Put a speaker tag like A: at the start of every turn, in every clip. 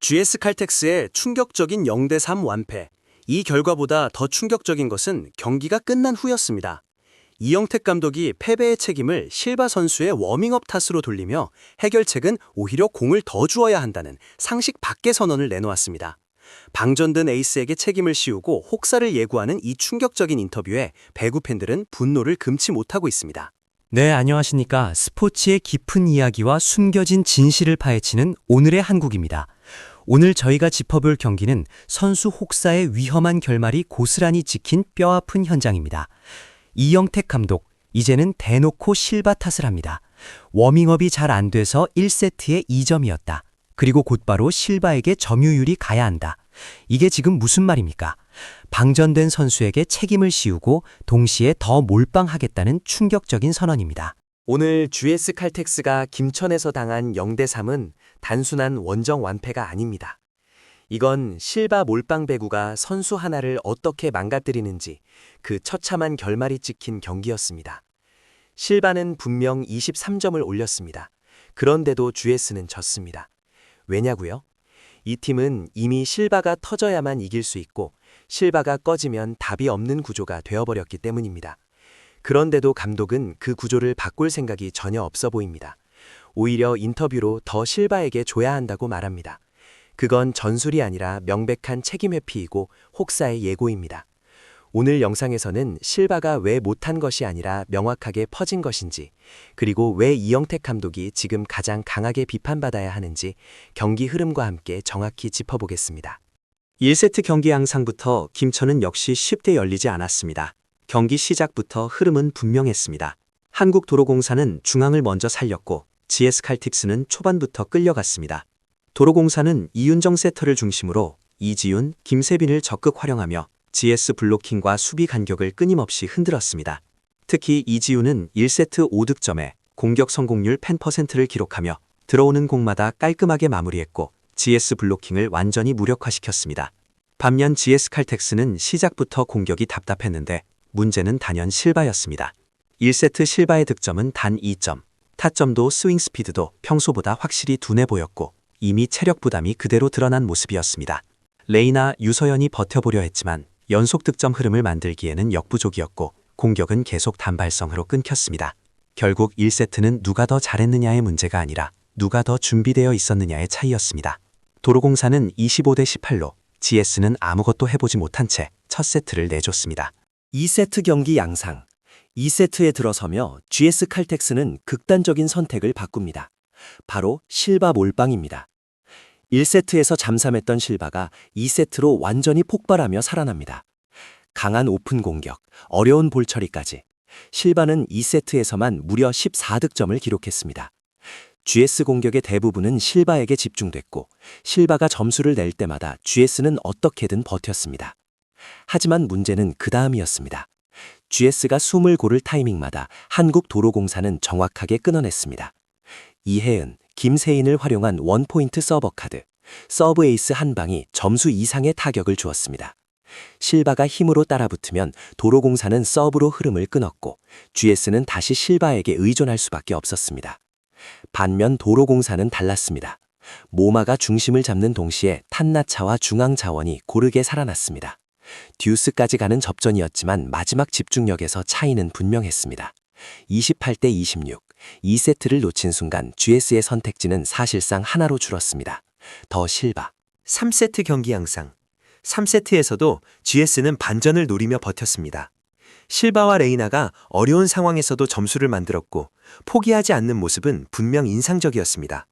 A: GS 칼텍스의 충격적인 0대3 완패. 이 결과보다 더 충격적인 것은 경기가 끝난 후였습니다. 이영택 감독이 패배의 책임을 실바 선수의 워밍업 탓으로 돌리며 해결책은 오히려 공을 더 주어야 한다는 상식 밖의 선언을 내놓았습니다. 방전된 에이스에게 책임을 씌우고 혹사를 예고하는 이 충격적인 인터뷰에 배구 팬들은 분노를 금치 못하고 있습니다.
B: 네, 안녕하십니까. 스포츠의 깊은 이야기와 숨겨진 진실을 파헤치는 오늘의 한국입니다. 오늘 저희가 짚어볼 경기는 선수 혹사의 위험한 결말이 고스란히 찍힌 뼈아픈 현장입니다. 이영택 감독, 이제는 대놓고 실바 탓을 합니다. 워밍업이 잘 안 돼서 1세트에 2점이었다. 그리고 곧바로 실바에게 점유율이 가야 한다. 이게 지금 무슨 말입니까? 방전된 선수에게 책임을 씌우고 동시에 더 몰빵하겠다는 충격적인 선언입니다.
C: 오늘 GS 칼텍스가 김천에서 당한 0대3은 단순한 원정 완패가 아닙니다. 이건 실바 몰빵 배구가 선수 하나를 어떻게 망가뜨리는지 그 처참한 결말이 찍힌 경기였습니다. 실바는 분명 23점을 올렸습니다. 그런데도 GS는 졌습니다. 왜냐고요? 이 팀은 이미 실바가 터져야만 이길 수 있고 실바가 꺼지면 답이 없는 구조가 되어버렸기 때문입니다. 그런데도 감독은 그 구조를 바꿀 생각이 전혀 없어 보입니다. 오히려 인터뷰로 더 실바에게 줘야 한다고 말합니다. 그건 전술이 아니라 명백한 책임 회피이고 혹사의 예고입니다. 오늘 영상에서는 실바가 왜 못한 것이 아니라 명확하게 퍼진 것인지, 그리고 왜 이영택 감독이 지금 가장 강하게 비판받아야 하는지 경기 흐름과 함께 정확히 짚어보겠습니다.
D: 1세트 경기 양상부터 김천은 역시 쉽게 열리지 않았습니다. 경기 시작부터 흐름은 분명했습니다. 한국도로공사는 중앙을 먼저 살렸고 GS 칼틱스는 초반부터 끌려갔습니다. 도로공사는 이윤정 세터를 중심으로 이지윤, 김세빈을 적극 활용하며 GS 블로킹과 수비 간격을 끊임없이 흔들었습니다. 특히 이지윤은 1세트 5득점에 공격 성공률 10%를 기록하며 들어오는 공마다 깔끔하게 마무리했고 GS 블로킹을 완전히 무력화시켰습니다. 반면 GS 칼텍스는 시작부터 공격이 답답했는데 문제는 단연 실바였습니다. 1세트 실바의 득점은 단 2점, 타점도 스윙 스피드도 평소보다 확실히 둔해 보였고 이미 체력 부담이 그대로 드러난 모습이었습니다. 레이나 유서연이 버텨보려 했지만 연속 득점 흐름을 만들기에는 역부족이었고 공격은 계속 단발성으로 끊겼습니다. 결국 1세트는 누가 더 잘했느냐의 문제가 아니라 누가 더 준비되어 있었느냐의 차이였습니다. 도로공사는 25대 18로 GS는 아무것도 해보지 못한 채 첫 세트를 내줬습니다.
E: 2세트 경기 양상. 2세트에 들어서며 GS 칼텍스는 극단적인 선택을 바꿉니다. 바로 실바 몰빵입니다. 1세트에서 잠잠했던 실바가 2세트로 완전히 폭발하며 살아납니다. 강한 오픈 공격, 어려운 볼 처리까지. 실바는 2세트에서만 무려 14득점을 기록했습니다. GS 공격의 대부분은 실바에게 집중됐고 실바가 점수를 낼 때마다 GS는 어떻게든 버텼습니다. 하지만 문제는 그 다음이었습니다. GS가 숨을 고를 타이밍마다 한국도로공사는 정확하게 끊어냈습니다. 이혜은, 김세인을 활용한 원포인트 서버 카드, 서브 에이스 한 방이 점수 이상의 타격을 주었습니다. 실바가 힘으로 따라붙으면 도로공사는 서브로 흐름을 끊었고 GS는 다시 실바에게 의존할 수밖에 없었습니다. 반면 도로공사는 달랐습니다. 모마가 중심을 잡는 동시에 탄나차와 중앙 자원이 고르게 살아났습니다. 듀스까지 가는 접전이었지만 마지막 집중력에서 차이는 분명했습니다. 28대 26. 2세트를 놓친 순간 GS의 선택지는 사실상 하나로 줄었습니다. 더 실바.
C: 3세트 경기 양상. 3세트에서도 GS는 반전을 노리며 버텼습니다. 실바와 레이나가 어려운 상황에서도 점수를 만들었고 포기하지 않는 모습은 분명 인상적이었습니다.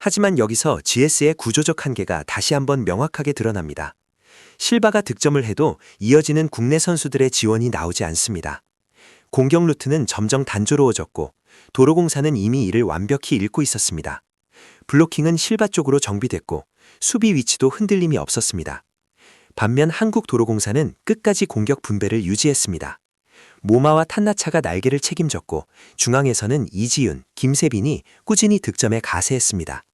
C: 하지만 여기서 GS의 구조적 한계가 다시 한번 명확하게 드러납니다. 실바가 득점을 해도 이어지는 국내 선수들의 지원이 나오지 않습니다. 공격 루트는 점점 단조로워졌고 도로공사는 이미 이를 완벽히 읽고 있었습니다. 블로킹은 실바 쪽으로 정비됐고 수비 위치도 흔들림이 없었습니다. 반면 한국도로공사는 끝까지 공격 분배를 유지했습니다. 모마와 탄나차가 날개를 책임졌고 중앙에서는 이지윤, 김세빈이 꾸준히 득점에 가세했습니다.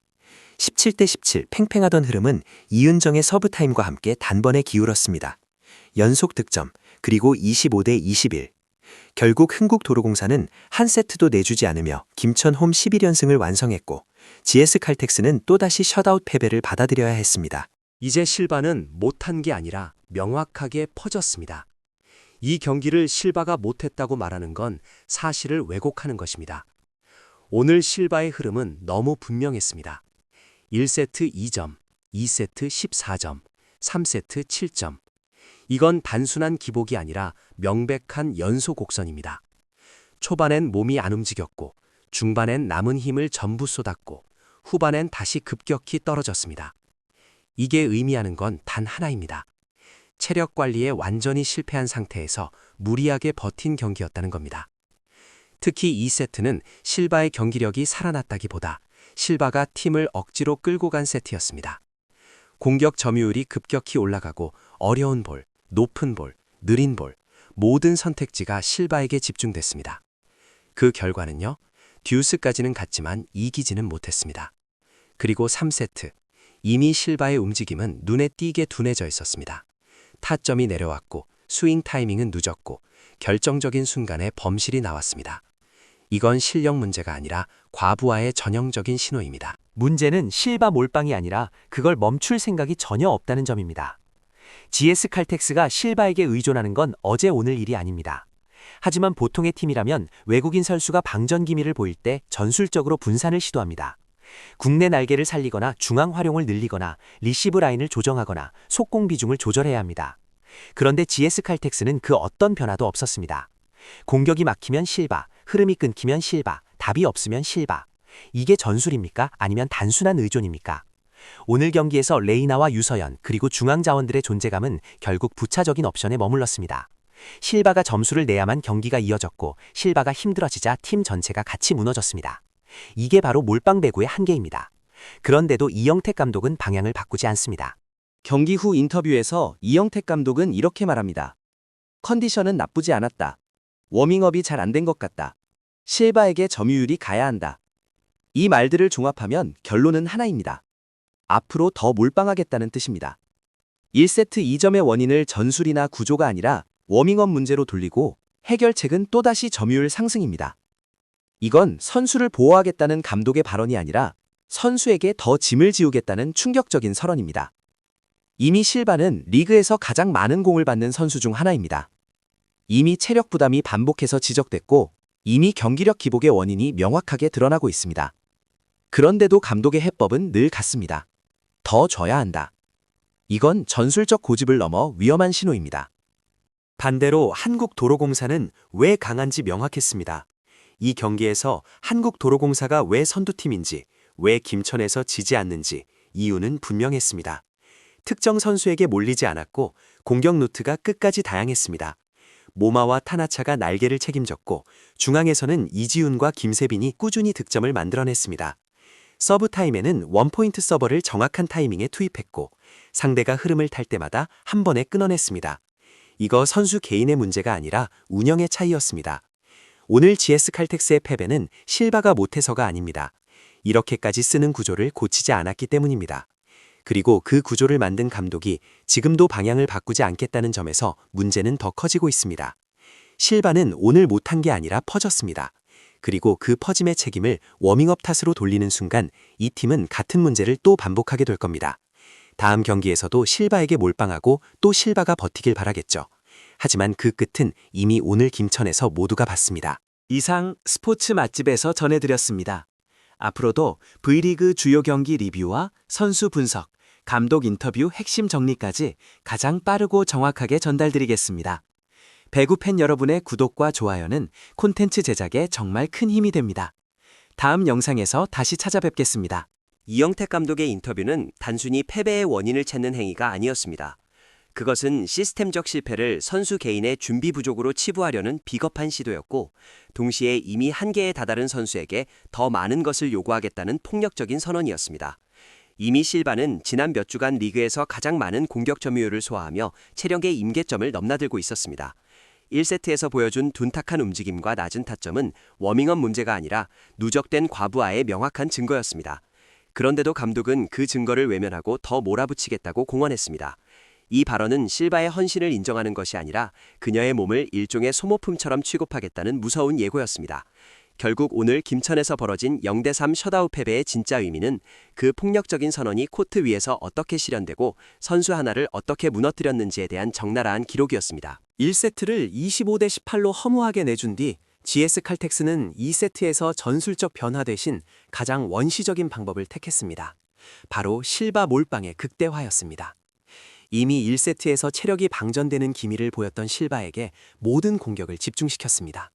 C: 17대 17 팽팽하던 흐름은 이윤정의 서브타임과 함께 단번에 기울었습니다. 연속 득점, 그리고 25대 21. 결국 흥국도로공사는 한 세트도 내주지 않으며 김천 홈 11연승을 완성했고
D: GS 칼텍스는 또다시 셧아웃 패배를 받아들여야 했습니다.
C: 이제 실바는 못한 게 아니라 명확하게 퍼졌습니다. 이 경기를 실바가 못했다고 말하는 건 사실을 왜곡하는 것입니다. 오늘 실바의 흐름은 너무 분명했습니다. 1세트 2점, 2세트 14점, 3세트 7점. 이건 단순한 기복이 아니라 명백한 연소 곡선입니다. 초반엔 몸이 안 움직였고, 중반엔 남은 힘을 전부 쏟았고, 후반엔 다시 급격히 떨어졌습니다. 이게 의미하는 건 단 하나입니다. 체력 관리에 완전히 실패한 상태에서 무리하게 버틴 경기였다는 겁니다. 특히 2세트는 실바의 경기력이 살아났다기보다 실바가 팀을 억지로 끌고 간 세트였습니다. 공격 점유율이 급격히 올라가고 어려운 볼, 높은 볼, 느린 볼, 모든 선택지가 실바에게 집중됐습니다. 그 결과는요, 듀스까지는 갔지만 이기지는 못했습니다. 그리고 3세트, 이미 실바의 움직임은 눈에 띄게 둔해져 있었습니다. 타점이 내려왔고 스윙 타이밍은 늦었고 결정적인 순간에 범실이 나왔습니다. 이건 실력 문제가 아니라 과부하의 전형적인 신호입니다.
B: 문제는 실바 몰빵이 아니라 그걸 멈출 생각이 전혀 없다는 점입니다. GS 칼텍스가 실바에게 의존하는 건 어제 오늘 일이 아닙니다. 하지만 보통의 팀이라면 외국인 선수가 방전 기미를 보일 때 전술적으로 분산을 시도합니다. 국내 날개를 살리거나 중앙 활용을 늘리거나 리시브 라인을 조정하거나 속공 비중을 조절해야 합니다. 그런데 GS 칼텍스는 그 어떤 변화도 없었습니다. 공격이 막히면 실바, 흐름이 끊기면 실바, 답이 없으면 실바. 이게 전술입니까? 아니면 단순한 의존입니까? 오늘 경기에서 레이나와 유서연 그리고 중앙 자원들의 존재감은 결국 부차적인 옵션에 머물렀습니다. 실바가 점수를 내야만 경기가 이어졌고 실바가 힘들어지자 팀 전체가 같이 무너졌습니다. 이게 바로 몰빵 배구의 한계입니다. 그런데도 이영택 감독은 방향을 바꾸지 않습니다.
E: 경기 후 인터뷰에서 이영택 감독은 이렇게 말합니다. 컨디션은 나쁘지 않았다. 워밍업이 잘 안 된 것 같다. 실바에게 점유율이 가야 한다. 이 말들을 종합하면 결론은 하나입니다. 앞으로 더 몰빵하겠다는 뜻입니다. 1세트 2점의 원인을 전술이나 구조가 아니라 워밍업 문제로 돌리고 해결책은 또다시 점유율 상승입니다. 이건 선수를 보호하겠다는 감독의 발언이 아니라 선수에게 더 짐을 지우겠다는 충격적인 선언입니다. 이미 실바는 리그에서 가장 많은 공을 받는 선수 중 하나입니다. 이미 체력 부담이 반복해서 지적됐고 이미 경기력 기복의 원인이 명확하게 드러나고 있습니다. 그런데도 감독의 해법은 늘 같습니다. 더 줘야 한다. 이건 전술적 고집을 넘어 위험한 신호입니다.
D: 반대로 한국도로공사는 왜 강한지 명확했습니다. 이 경기에서 한국도로공사가 왜 선두팀인지, 왜 김천에서 지지 않는지 이유는 분명했습니다. 특정 선수에게 몰리지 않았고 공격 루트가 끝까지 다양했습니다. 모마와 타나차가 날개를 책임졌고 중앙에서는 이지훈과 김세빈이 꾸준히 득점을 만들어냈습니다. 서브 타임에는 원포인트 서버를 정확한 타이밍에 투입했고 상대가 흐름을 탈 때마다 한 번에 끊어냈습니다. 이거 선수 개인의 문제가 아니라 운영의 차이였습니다. 오늘 GS 칼텍스의 패배는 실바가 못해서가 아닙니다. 이렇게까지 쓰는 구조를 고치지 않았기 때문입니다. 그리고 그 구조를 만든 감독이 지금도 방향을 바꾸지 않겠다는 점에서 문제는 더 커지고 있습니다. 실바는 오늘 못한 게 아니라 퍼졌습니다. 그리고 그 퍼짐의 책임을 워밍업 탓으로 돌리는 순간 이 팀은 같은 문제를 또 반복하게 될 겁니다. 다음 경기에서도 실바에게 몰빵하고 또 실바가 버티길 바라겠죠. 하지만 그 끝은 이미 오늘 김천에서 모두가 봤습니다. 이상 스포츠 맛집에서 전해드렸습니다. 앞으로도 V리그 주요 경기 리뷰와 선수 분석, 감독 인터뷰 핵심 정리까지 가장 빠르고 정확하게 전달드리겠습니다. 배구 팬 여러분의 구독과 좋아요는 콘텐츠 제작에 정말 큰 힘이 됩니다. 다음 영상에서 다시 찾아뵙겠습니다.
C: 이영택 감독의 인터뷰는 단순히 패배의 원인을 찾는 행위가 아니었습니다. 그것은 시스템적 실패를 선수 개인의 준비 부족으로 치부하려는 비겁한 시도였고, 동시에 이미 한계에 다다른 선수에게 더 많은 것을 요구하겠다는 폭력적인 선언이었습니다. 이미 실바는 지난 몇 주간 리그에서 가장 많은 공격 점유율을 소화하며 체력의 임계점을 넘나들고 있었습니다. 1세트에서 보여준 둔탁한 움직임과 낮은 타점은 워밍업 문제가 아니라 누적된 과부하의 명확한 증거였습니다. 그런데도 감독은 그 증거를 외면하고 더 몰아붙이겠다고 공언했습니다. 이 발언은 실바의 헌신을 인정하는 것이 아니라 그녀의 몸을 일종의 소모품처럼 취급하겠다는 무서운 예고였습니다.
E: 결국 오늘 김천에서 벌어진 0대3 셧아웃 패배의 진짜 의미는 그 폭력적인 선언이 코트 위에서 어떻게 실현되고 선수 하나를 어떻게 무너뜨렸는지에 대한 적나라한 기록이었습니다.
C: 1세트를 25대 18로 허무하게 내준 뒤 GS 칼텍스는 2세트에서 전술적 변화 대신 가장 원시적인 방법을 택했습니다. 바로 실바 몰빵의 극대화였습니다. 이미 1세트에서 체력이 방전되는 기미를 보였던 실바에게 모든 공격을 집중시켰습니다.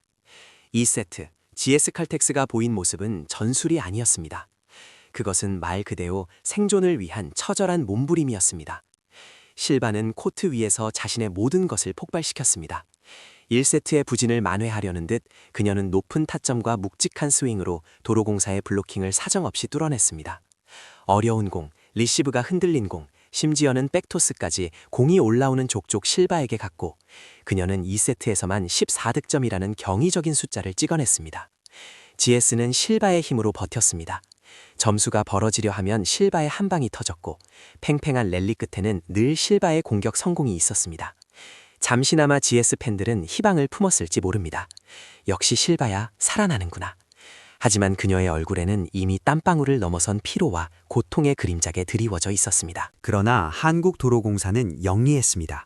C: 2세트 GS 칼텍스가 보인 모습은 전술이 아니었습니다. 그것은 말 그대로 생존을 위한 처절한 몸부림이었습니다. 실바는 코트 위에서 자신의 모든 것을 폭발시켰습니다. 1세트의 부진을 만회하려는 듯 그녀는 높은 타점과 묵직한 스윙으로 도로공사의 블로킹을 사정없이 뚫어냈습니다. 어려운 공, 리시브가 흔들린 공, 심지어는 백토스까지 공이 올라오는 족족 실바에게 갔고 그녀는 2세트에서만 14득점이라는 경이적인 숫자를 찍어냈습니다. GS는 실바의 힘으로 버텼습니다. 점수가 벌어지려 하면 실바의 한 방이 터졌고 팽팽한 랠리 끝에는 늘 실바의 공격 성공이 있었습니다. 잠시나마 GS 팬들은 희망을 품었을지 모릅니다. 역시 실바야 살아나는구나. 하지만 그녀의 얼굴에는 이미 땀방울을 넘어선 피로와 고통의 그림자가 드리워져 있었습니다.
B: 그러나 한국도로공사는 영리했습니다.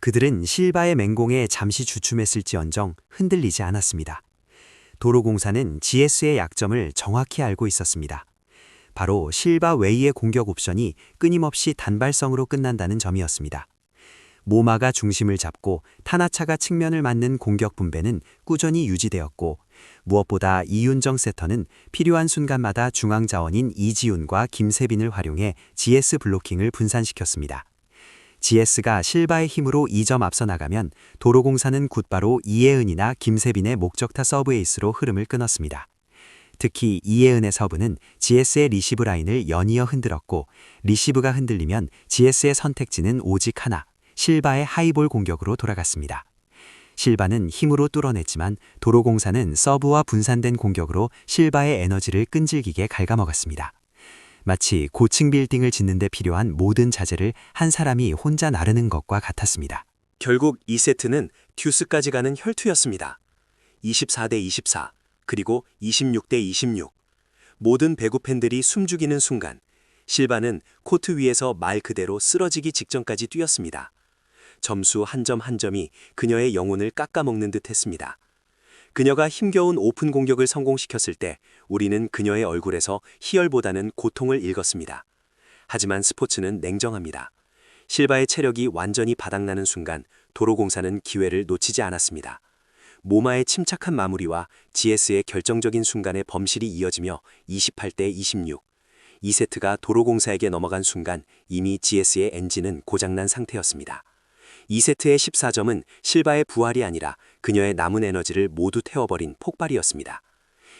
B: 그들은 실바의 맹공에 잠시 주춤했을지언정 흔들리지 않았습니다. 도로공사는 GS의 약점을 정확히 알고 있었습니다. 바로 실바 웨이의 공격 옵션이 끊임없이 단발성으로 끝난다는 점이었습니다. 모마가 중심을 잡고 타나차가 측면을 맞는 공격 분배는 꾸준히 유지되었고 무엇보다 이윤정 세터는 필요한 순간마다 중앙 자원인 이지훈과 김세빈을 활용해 GS 블로킹을 분산시켰습니다. GS가 실바의 힘으로 2점 앞서 나가면 도로공사는 곧바로 이예은이나 김세빈의 목적타 서브 에이스로 흐름을 끊었습니다. 특히 이예은의 서브는 GS의 리시브 라인을 연이어 흔들었고 리시브가 흔들리면 GS의 선택지는 오직 하나, 실바의 하이볼 공격으로 돌아갔습니다. 실바는 힘으로 뚫어냈지만 도로공사는 서브와 분산된 공격으로 실바의 에너지를 끈질기게 갉아먹었습니다. 마치 고층 빌딩을 짓는 데 필요한 모든 자재를 한 사람이 혼자 나르는 것과 같았습니다.
E: 결국 2세트는 듀스까지 가는 혈투였습니다. 24대 24, 그리고 26대 26. 모든 배구 팬들이 숨죽이는 순간, 실바는 코트 위에서 말 그대로 쓰러지기 직전까지 뛰었습니다. 점수 한 점 한 점이 그녀의 영혼을 깎아먹는 듯 했습니다. 그녀가 힘겨운 오픈 공격을 성공시켰을 때 우리는 그녀의 얼굴에서 희열보다는 고통을 읽었습니다. 하지만 스포츠는 냉정합니다. 실바의 체력이 완전히 바닥나는 순간 도로공사는 기회를 놓치지 않았습니다. 모마의 침착한 마무리와 GS의 결정적인 순간에 범실이 이어지며 28대 26. 2세트가 도로공사에게 넘어간 순간 이미 GS의 엔진은 고장난 상태였습니다. 2세트의 14점은 실바의 부활이 아니라 그녀의 남은 에너지를 모두 태워버린 폭발이었습니다.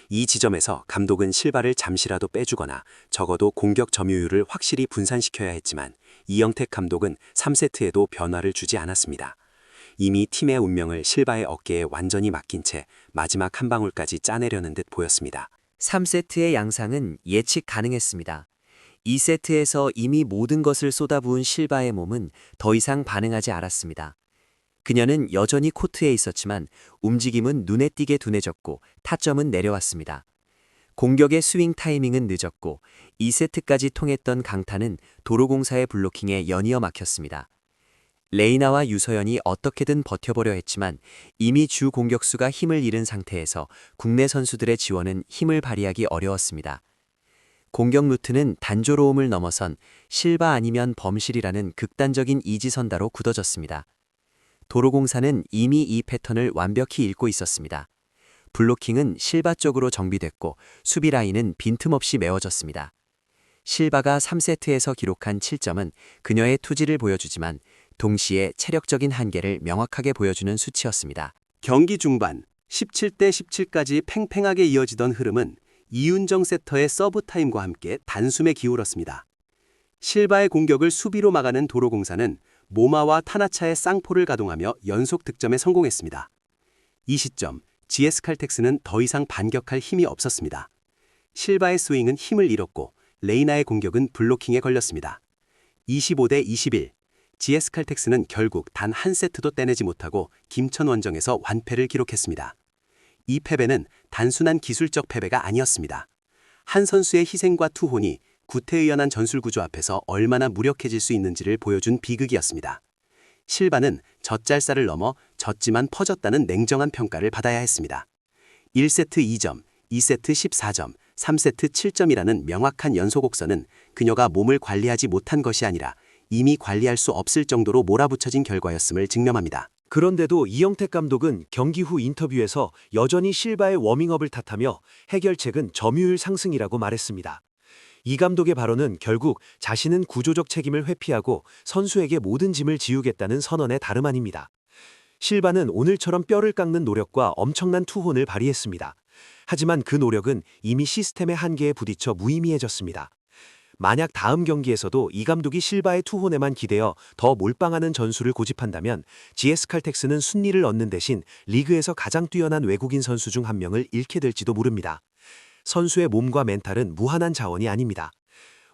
E: 이 지점에서 감독은 실바를 잠시라도 빼주거나 적어도 공격 점유율을 확실히 분산시켜야 했지만 이영택 감독은 3세트에도 변화를 주지 않았습니다. 이미 팀의 운명을 실바의 어깨에 완전히 맡긴 채 마지막 한 방울까지 짜내려는 듯 보였습니다.
C: 3세트의 양상은 예측 가능했습니다. 2세트에서 이미 모든 것을 쏟아부은 실바의 몸은 더 이상 반응하지 않았습니다. 그녀는 여전히 코트에 있었지만 움직임은 눈에 띄게 둔해졌고 타점은 내려왔습니다. 공격의 스윙 타이밍은 늦었고 2세트까지 통했던 강타는 도로공사의 블로킹에 연이어 막혔습니다. 레이나와 유서연이 어떻게든 버텨보려 했지만 이미 주 공격수가 힘을 잃은 상태에서 국내 선수들의 지원은 힘을 발휘하기 어려웠습니다. 공격 루트는 단조로움을 넘어선 실바 아니면 범실이라는 극단적인 이지선다로 굳어졌습니다. 도로공사는 이미 이 패턴을 완벽히 읽고 있었습니다. 블로킹은 실바 쪽으로 정비됐고 수비 라인은 빈틈없이 메워졌습니다. 실바가 3세트에서 기록한 7점은 그녀의 투지를 보여주지만 동시에 체력적인 한계를 명확하게 보여주는 수치였습니다.
A: 경기 중반 17대 17까지 팽팽하게 이어지던 흐름은 이윤정 세터의 서브 타임과 함께 단숨에 기울었습니다. 실바의 공격을 수비로 막아낸 도로공사는 모마와 타나차의 쌍포를 가동하며 연속 득점에 성공했습니다. 이 시점 GS 칼텍스는 더 이상 반격할 힘이 없었습니다. 실바의 스윙은 힘을 잃었고 레이나의 공격은 블로킹에 걸렸습니다. 25대 21. GS 칼텍스는 결국 단 한 세트도 떼내지 못하고 김천 원정에서 완패를 기록했습니다. 이 패배는 단순한 기술적 패배가 아니었습니다. 한 선수의 희생과 투혼이 구태의연한 전술 구조 앞에서 얼마나 무력해질 수 있는지를 보여준 비극이었습니다. 실바는 젖잘살을 넘어 졌지만 퍼졌다는 냉정한 평가를 받아야 했습니다. 1세트 2점, 2세트 14점, 3세트 7점이라는 명확한 연소곡선은 그녀가 몸을 관리하지 못한 것이 아니라 이미 관리할 수 없을 정도로 몰아붙여진 결과였음을 증명합니다.
D: 그런데도 이영택 감독은 경기 후 인터뷰에서 여전히 실바의 워밍업을 탓하며 해결책은 점유율 상승이라고 말했습니다. 이 감독의 발언은 결국 자신은 구조적 책임을 회피하고 선수에게 모든 짐을 지우겠다는 선언의 다름 아닙니다. 실바는 오늘처럼 뼈를 깎는 노력과 엄청난 투혼을 발휘했습니다. 하지만 그 노력은 이미 시스템의 한계에 부딪혀 무의미해졌습니다. 만약 다음 경기에서도 이 감독이 실바의 투혼에만 기대어 더 몰빵하는 전술을 고집한다면 GS 칼텍스는 순리를 얻는 대신 리그에서 가장 뛰어난 외국인 선수 중 한 명을 잃게 될지도 모릅니다. 선수의 몸과 멘탈은 무한한 자원이 아닙니다.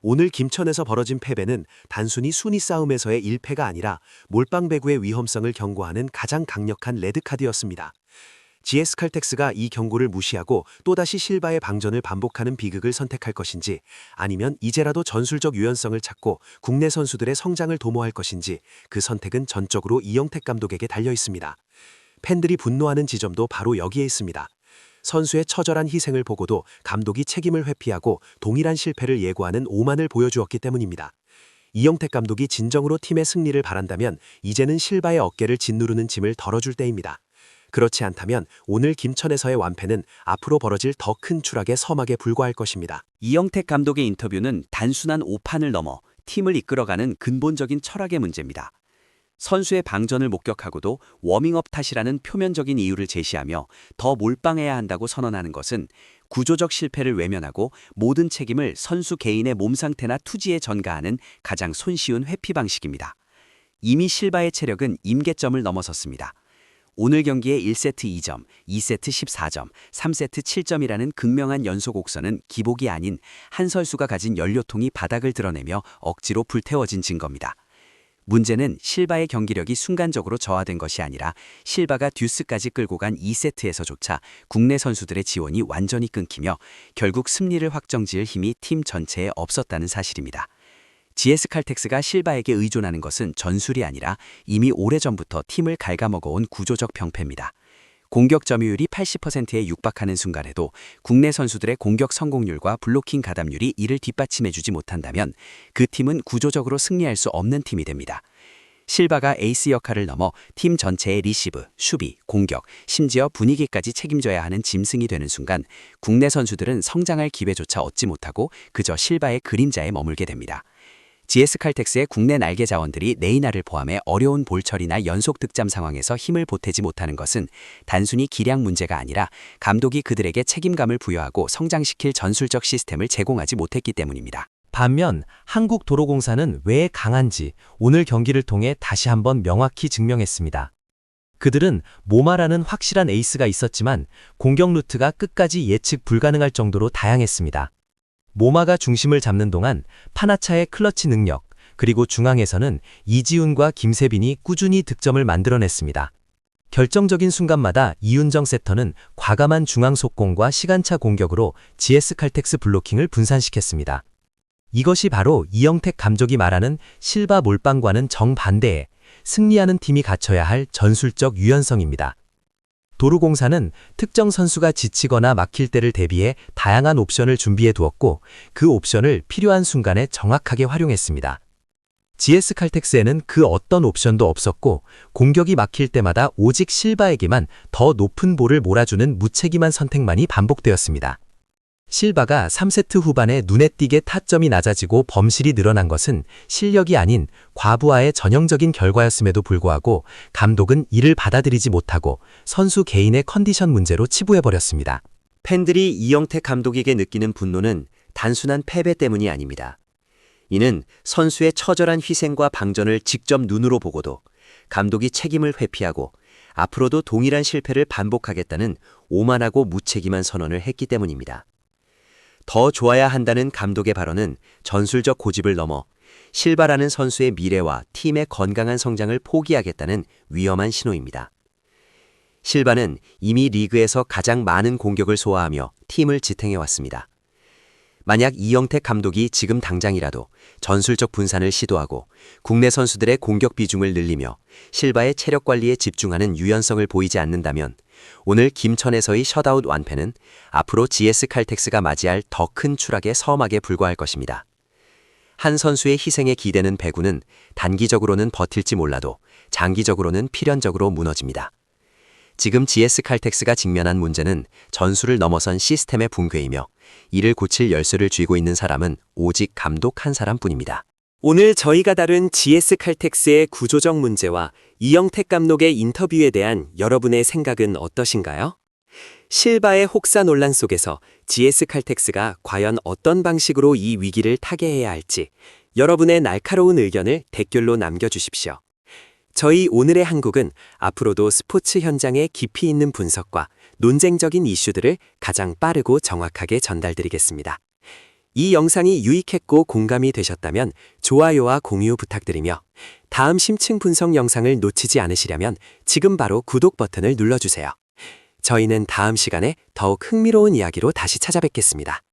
D: 오늘 김천에서 벌어진 패배는 단순히 순위 싸움에서의 1패가 아니라 몰빵 배구의 위험성을 경고하는 가장 강력한 레드카드였습니다. GS 칼텍스가 이 경고를 무시하고 또다시 실바의 방전을 반복하는 비극을 선택할 것인지 아니면 이제라도 전술적 유연성을 찾고 국내 선수들의 성장을 도모할 것인지 그 선택은 전적으로 이영택 감독에게 달려 있습니다. 팬들이 분노하는 지점도 바로 여기에 있습니다. 선수의 처절한 희생을 보고도 감독이 책임을 회피하고 동일한 실패를 예고하는 오만을 보여주었기 때문입니다. 이영택 감독이 진정으로 팀의 승리를 바란다면 이제는 실바의 어깨를 짓누르는 짐을 덜어줄 때입니다. 그렇지 않다면 오늘 김천에서의 완패는 앞으로 벌어질 더 큰 추락의 서막에 불과할 것입니다.
B: 이영택 감독의 인터뷰는 단순한 오판을 넘어 팀을 이끌어가는 근본적인 철학의 문제입니다. 선수의 방전을 목격하고도 워밍업 탓이라는 표면적인 이유를 제시하며 더 몰빵해야 한다고 선언하는 것은 구조적 실패를 외면하고 모든 책임을 선수 개인의 몸 상태나 투지에 전가하는 가장 손쉬운 회피 방식입니다. 이미 실바의 체력은 임계점을 넘어섰습니다. 오늘 경기의 1세트 2점, 2세트 14점, 3세트 7점이라는 극명한 연속 곡선은 기복이 아닌 한 선수가 가진 연료통이 바닥을 드러내며 억지로 불태워진 증거입니다. 문제는 실바의 경기력이 순간적으로 저하된 것이 아니라 실바가 듀스까지 끌고 간 2세트에서조차 국내 선수들의 지원이 완전히 끊기며 결국 승리를 확정지을 힘이 팀 전체에 없었다는 사실입니다. GS 칼텍스가 실바에게 의존하는 것은 전술이 아니라 이미 오래전부터 팀을 갉아먹어온 구조적 병폐입니다. 공격 점유율이 80%에 육박하는 순간에도 국내 선수들의 공격 성공률과 블로킹 가담률이 이를 뒷받침해주지 못한다면 그 팀은 구조적으로 승리할 수 없는 팀이 됩니다. 실바가 에이스 역할을 넘어 팀 전체의 리시브, 수비, 공격, 심지어 분위기까지 책임져야 하는 짐승이 되는 순간 국내 선수들은 성장할 기회조차 얻지 못하고 그저 실바의 그림자에 머물게 됩니다. GS 칼텍스의 국내 날개 자원들이 네이나를 포함해 어려운 볼처리나 연속 득점 상황에서 힘을 보태지 못하는 것은 단순히 기량 문제가 아니라 감독이 그들에게 책임감을 부여하고 성장시킬 전술적 시스템을 제공하지 못했기 때문입니다.
F: 반면 한국도로공사는 왜 강한지 오늘 경기를 통해 다시 한번 명확히 증명했습니다. 그들은 모마라는 확실한 에이스가 있었지만 공격 루트가 끝까지 예측 불가능할 정도로 다양했습니다. 모마가 중심을 잡는 동안 파나차의 클러치 능력, 그리고 중앙에서는 이지훈과 김세빈이 꾸준히 득점을 만들어냈습니다. 결정적인 순간마다 이윤정 세터는 과감한 중앙 속공과 시간차 공격으로 GS 칼텍스 블로킹을 분산시켰습니다. 이것이 바로 이영택 감독이 말하는 실바 몰빵과는 정반대의 승리하는 팀이 갖춰야 할 전술적 유연성입니다. 도로공사는 특정 선수가 지치거나 막힐 때를 대비해 다양한 옵션을 준비해 두었고 그 옵션을 필요한 순간에 정확하게 활용했습니다. GS 칼텍스에는 그 어떤 옵션도 없었고 공격이 막힐 때마다 오직 실바에게만 더 높은 볼을 몰아주는 무책임한 선택만이 반복되었습니다. 실바가 3세트 후반에 눈에 띄게 타점이 낮아지고 범실이 늘어난 것은 실력이 아닌 과부하의 전형적인 결과였음에도 불구하고 감독은 이를 받아들이지 못하고 선수 개인의 컨디션 문제로 치부해버렸습니다.
C: 팬들이 이영택 감독에게 느끼는 분노는 단순한 패배 때문이 아닙니다. 이는 선수의 처절한 희생과 방전을 직접 눈으로 보고도 감독이 책임을 회피하고 앞으로도 동일한 실패를 반복하겠다는 오만하고 무책임한 선언을 했기 때문입니다. 더 좋아야 한다는 감독의 발언은 전술적 고집을 넘어 실바라는 선수의 미래와 팀의 건강한 성장을 포기하겠다는 위험한 신호입니다. 실바는 이미 리그에서 가장 많은 공격을 소화하며 팀을 지탱해왔습니다. 만약 이영택 감독이 지금 당장이라도 전술적 분산을 시도하고 국내 선수들의 공격 비중을 늘리며 실바의 체력 관리에 집중하는 유연성을 보이지 않는다면 오늘 김천에서의 셧아웃 완패는 앞으로 GS 칼텍스가 맞이할 더 큰 추락의 서막에 불과할 것입니다. 한 선수의 희생에 기대는 배구는 단기적으로는 버틸지 몰라도 장기적으로는 필연적으로 무너집니다. 지금 GS 칼텍스가 직면한 문제는 전술을 넘어선 시스템의 붕괴이며 이를 고칠 열쇠를 쥐고 있는 사람은 오직 감독 한 사람뿐입니다.
A: 오늘 저희가 다룬 GS 칼텍스의 구조적 문제와 이영택 감독의 인터뷰에 대한 여러분의 생각은 어떠신가요? 실바의 혹사 논란 속에서 GS 칼텍스가 과연 어떤 방식으로 이 위기를 타개해야 할지 여러분의 날카로운 의견을 댓글로 남겨주십시오. 저희 오늘의 한국은 앞으로도 스포츠 현장의 깊이 있는 분석과 논쟁적인 이슈들을 가장 빠르고 정확하게 전달드리겠습니다. 이 영상이 유익했고 공감이 되셨다면 좋아요와 공유 부탁드리며 다음 심층 분석 영상을 놓치지 않으시려면 지금 바로 구독 버튼을 눌러주세요. 저희는 다음 시간에 더욱 흥미로운 이야기로 다시 찾아뵙겠습니다.